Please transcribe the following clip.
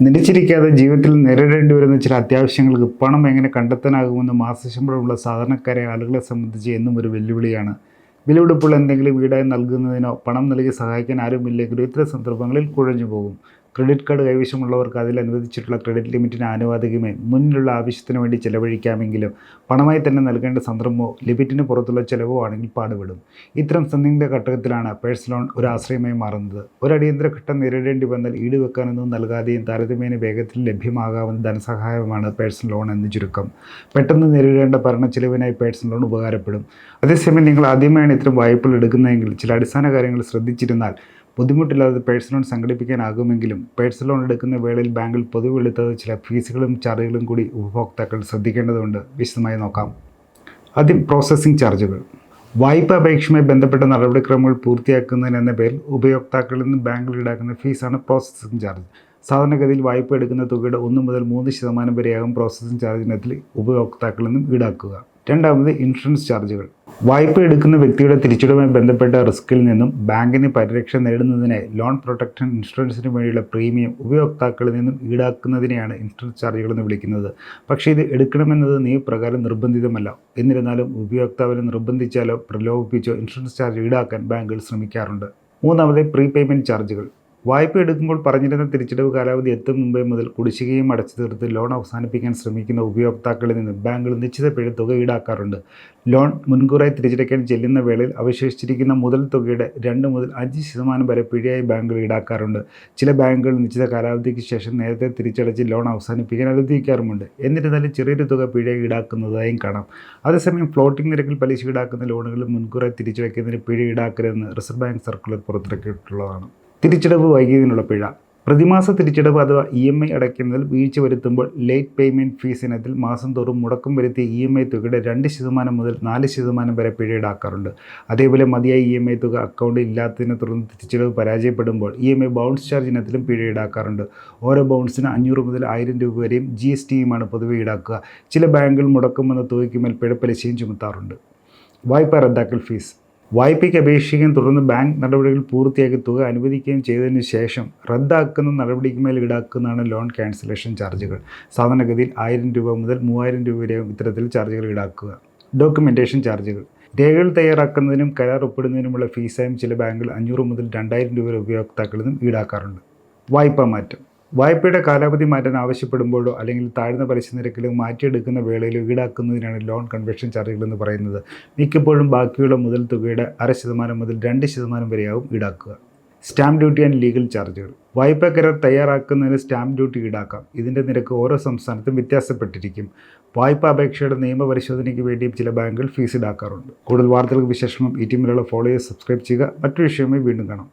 നിലച്ചിരിക്കാതെ ജീവിതത്തിൽ നേരിടേണ്ടി വരുന്ന ചില അത്യാവശ്യങ്ങൾക്ക് പണം എങ്ങനെ കണ്ടെത്താനാകുമെന്ന് മാസശമ്പളമുള്ള സാധാരണക്കാരെ ആളുകളെ സംബന്ധിച്ച് എന്നും ഒരു വെല്ലുവിളിയാണ്. വിലപിടിപ്പുള്ള എന്തെങ്കിലും വീടായി നൽകുന്നതിനോ പണം നൽകി സഹായിക്കാൻ ആരുമില്ലെങ്കിലും ഇത്തരം സന്ദർഭങ്ങളിൽ കുഴഞ്ഞു പോകും ക്രെഡിറ്റ് കാർഡ് കൈവശമുള്ളവർക്ക് അതിൽ അനുവദിച്ചിട്ടുള്ള ക്രെഡിറ്റ് ലിമിറ്റിന് ആനുവാദികമേ മുന്നിലുള്ള ആവശ്യത്തിന് വേണ്ടി ചെലവഴിക്കാമെങ്കിലും പണമായി തന്നെ നൽകേണ്ട സന്ദർഭമോ ലിമിറ്റിന് പുറത്തുള്ള ചിലവോ ആണെങ്കിൽ പാടുപെടും. ഇത്തരം സന്ദിഗ്ധ ഘട്ടത്തിലാണ് പേഴ്സണൽ ലോൺ ഒരു ആശ്രയമായി മാറുന്നത്. ഒരു അടിയന്തര ഘട്ടം നേരിടേണ്ടി വന്നാൽ ഈടുവെക്കാനൊന്നും നൽകാതെയും താരതമ്യേന വേഗത്തിൽ ലഭ്യമാകാവുന്ന ധനസഹായമാണ് പേഴ്സണൽ ലോൺ എന്ന് ചുരുക്കം. പെട്ടെന്ന് നേരിടേണ്ട ഭരണ ചിലവിനായി പേഴ്സണൽ ലോൺ ഉപകാരപ്പെടും. അതേസമയം നിങ്ങൾ ആദ്യമായാണ് ഇത്തരം വായ്പകൾ എടുക്കുന്നതെങ്കിൽ ചില അടിസ്ഥാന കാര്യങ്ങൾ ശ്രദ്ധിച്ചിരുന്നാൽ ബുദ്ധിമുട്ടില്ലാതെ പേഴ്സണൽ ലോൺ സംഘടിപ്പിക്കാനാകുമെങ്കിലും പേഴ്സണൽ ലോൺ എടുക്കുന്ന വേളയിൽ ബാങ്കിൽ പൊതുവെളുത്തത് ചില ഫീസുകളും ചാർജുകളും കൂടി ഉപഭോക്താക്കൾ ശ്രദ്ധിക്കേണ്ടതുണ്ട്. വിശദമായി നോക്കാം. ആദ്യം പ്രോസസ്സിംഗ് ചാർജുകൾ വായ്പ അപേക്ഷയുമായി ബന്ധപ്പെട്ട നടപടിക്രമങ്ങൾ പൂർത്തിയാക്കുന്നതിന് എന്ന പേരിൽ ഉപയോക്താക്കളിൽ നിന്ന് ബാങ്കിൽ ഈടാക്കുന്ന ഫീസാണ് പ്രോസസ്സിംഗ് ചാർജ് സാധാരണഗതിയിൽ വായ്പ എടുക്കുന്ന തുകയുടെ ഒന്ന് മുതൽ മൂന്ന് ശതമാനം വരെയാകും പ്രോസസ്സിംഗ് ചാർജിനത്തിൽ ഉപയോക്താക്കളിൽ നിന്നും ഈടാക്കുക. രണ്ടാമത് ഇൻഷുറൻസ് ചാർജുകൾ വായ്പ എടുക്കുന്ന വ്യക്തിയുടെ തിരിച്ചടവുമായി ബന്ധപ്പെട്ട റിസ്കിൽ നിന്നും ബാങ്കിന് പരിരക്ഷ നേടുന്നതിനായി ലോൺ പ്രൊട്ടക്ഷൻ ഇൻഷുറൻസിന് വേണ്ടിയുള്ള പ്രീമിയം ഉപയോക്താക്കളിൽ നിന്നും ഈടാക്കുന്നതിനെയാണ് ഇൻഷുറൻസ് ചാർജുകൾ എന്ന് വിളിക്കുന്നത്. പക്ഷേ ഇത് എടുക്കണമെന്നത് നിയമപ്രകാരം നിർബന്ധിതമല്ല. എന്നിരുന്നാലും ഉപയോക്താവിനെ നിർബന്ധിച്ചാലോ പ്രലോഭിപ്പിച്ചോ ഇൻഷുറൻസ് ചാർജ് ഈടാക്കാൻ ബാങ്കുകൾ ശ്രമിക്കാറുണ്ട്. മൂന്നാമത് പ്രീ പേയ്മെന്റ് ചാർജുകൾ. വായ്പ എടുക്കുമ്പോൾ പറഞ്ഞിരുന്ന തിരിച്ചടവ് കാലാവധി എത്തും മുമ്പേ മുതൽ കുടിശ്ശികയും അടച്ചു തീർത്ത് ലോൺ അവസാനിപ്പിക്കാൻ ശ്രമിക്കുന്ന ഉപയോക്താക്കളിൽ നിന്ന് ബാങ്കുകൾ നിശ്ചിത പിഴ തുക ഈടാക്കാറുണ്ട്. ലോൺ മുൻകൂറായി തിരിച്ചടയ്ക്കാൻ ചെല്ലുന്ന വേളയിൽ അവശേഷിച്ചിരിക്കുന്ന മുതൽ തുകയുടെ രണ്ട് മുതൽ അഞ്ച് ശതമാനം വരെ പിഴയായി ബാങ്കുകൾ ഈടാക്കാറുണ്ട്. ചില ബാങ്കുകൾ നിശ്ചിത കാലാവധിക്ക് ശേഷം നേരത്തെ തിരിച്ചടച്ച് ലോൺ അവസാനിപ്പിക്കാൻ അനുവദിക്കാറുമുണ്ട്. എന്നിരുന്നാലും ചെറിയൊരു തുക പിഴ ഈടാക്കുന്നതായും കാണാം. അതേസമയം ഫ്ലോട്ടിംഗ് നിരക്കിൽ പലിശ ഈടാക്കുന്ന ലോണുകൾ മുൻകൂറായി തിരിച്ചടയ്ക്കുന്നതിന് പിഴ ഈടാക്കരുതെന്ന് റിസർവ് ബാങ്ക് സർക്കുലർ പുറത്തിറക്കിയിട്ടുള്ളതാണ്. തിരിച്ചടവ് വൈകിയതിനുള്ള പിഴ. പ്രതിമാസ തിരിച്ചടവ് അഥവാ ഇ എം ഐ അടയ്ക്കുന്നതിൽ വീഴ്ച വരുത്തുമ്പോൾ ലേറ്റ് പേയ്മെന്റ് ഫീസ് ഇനത്തിൽ മാസം തോറും മുടക്കം വരുത്തിയ ഇ എം ഐ തുകയുടെ രണ്ട് ശതമാനം മുതൽ നാല് ശതമാനം വരെ പിഴ ഈടാക്കാറുണ്ട്. അതേപോലെ മതിയായ ഇ എം ഐ തുക അക്കൗണ്ടിൽ ഇല്ലാത്തതിനെ തുടർന്ന് തിരിച്ചടവ് പരാജയപ്പെടുമ്പോൾ E M I bounce charge ഇനത്തിലും പിഴ ഈടാക്കാറുണ്ട്. ഓരോ ബൗൺസിന് അഞ്ഞൂറ് മുതൽ ആയിരം രൂപ വരെയും ജി എസ് ടിയുമാണ് പൊതുവെ ഈടാക്കുക. ചില ബാങ്കുകൾ മുടക്കം വന്ന തുകയ്ക്ക് മേൽ പിഴപ്പലിശയും ചുമത്താറുണ്ട്. വായ്പ റദ്ദാക്കൽ ഫീസ്. വായ്പയ്ക്ക് അപേക്ഷിക്കുകയും തുടർന്ന് ബാങ്ക് നടപടികൾ പൂർത്തിയാക്കി തുക അനുവദിക്കുകയും ചെയ്തതിന് ശേഷം റദ്ദാക്കുന്ന നടപടിക്ക് മേൽ ഈടാക്കുന്നതാണ് ലോൺ ക്യാൻസലേഷൻ ചാർജുകൾ. സാധാരണഗതിയിൽ ആയിരം രൂപ മുതൽ മൂവായിരം രൂപ വരെയും ഇത്തരത്തിൽ ചാർജുകൾ ഈടാക്കുക. ഡോക്യുമെന്റേഷൻ ചാർജുകൾ. രേഖകൾ തയ്യാറാക്കുന്നതിനും കരാർ ഒപ്പിടുന്നതിനുമുള്ള ഫീസായും ചില ബാങ്കുകൾ അഞ്ഞൂറ് മുതൽ രണ്ടായിരം രൂപ ഉപയോക്താക്കളിൽ നിന്നും ഈടാക്കാറുണ്ട്. വായ്പാ മാറ്റം. വായ്പയുടെ കാലാവധി മാറ്റാൻ ആവശ്യപ്പെടുമ്പോഴോ അല്ലെങ്കിൽ താഴ്ന്ന പലിശ നിരക്കിലോ മാറ്റിയെടുക്കുന്ന വേളയിലോ ഈടാക്കുന്നതിനാണ് ലോൺ കൺവെർഷൻ ചാർജുകൾ എന്ന് പറയുന്നത്. മിക്കപ്പോഴും ബാക്കിയുള്ള മുതൽ തുകയുടെ അര ശതമാനം മുതൽ രണ്ട് ശതമാനം വരെയാവും ഈടാക്കുക. സ്റ്റാമ്പ് ഡ്യൂട്ടി ആൻഡ് ലീഗൽ ചാർജുകൾ. വായ്പാ കരാർ തയ്യാറാക്കുന്നതിന് സ്റ്റാമ്പ് ഡ്യൂട്ടി ഈടാക്കാം. ഇതിന്റെ നിരക്ക് ഓരോ സംസ്ഥാനത്തും വ്യത്യാസപ്പെട്ടിരിക്കും. വായ്പാ അപേക്ഷയുടെ നിയമപരിശോധനയ്ക്ക് വേണ്ടിയും ചില ബാങ്കുകൾ ഫീസ് ഈടാക്കാറുണ്ട്. കൂടുതൽ വാർത്തകൾക്ക് വിശേഷവും ഈ ടീമിലുള്ള ഫോളോ ചെയ്ത് സബ്സ്ക്രൈബ് ചെയ്യുക. മറ്റു വിഷയവുമായി വീണ്ടും കാണാം.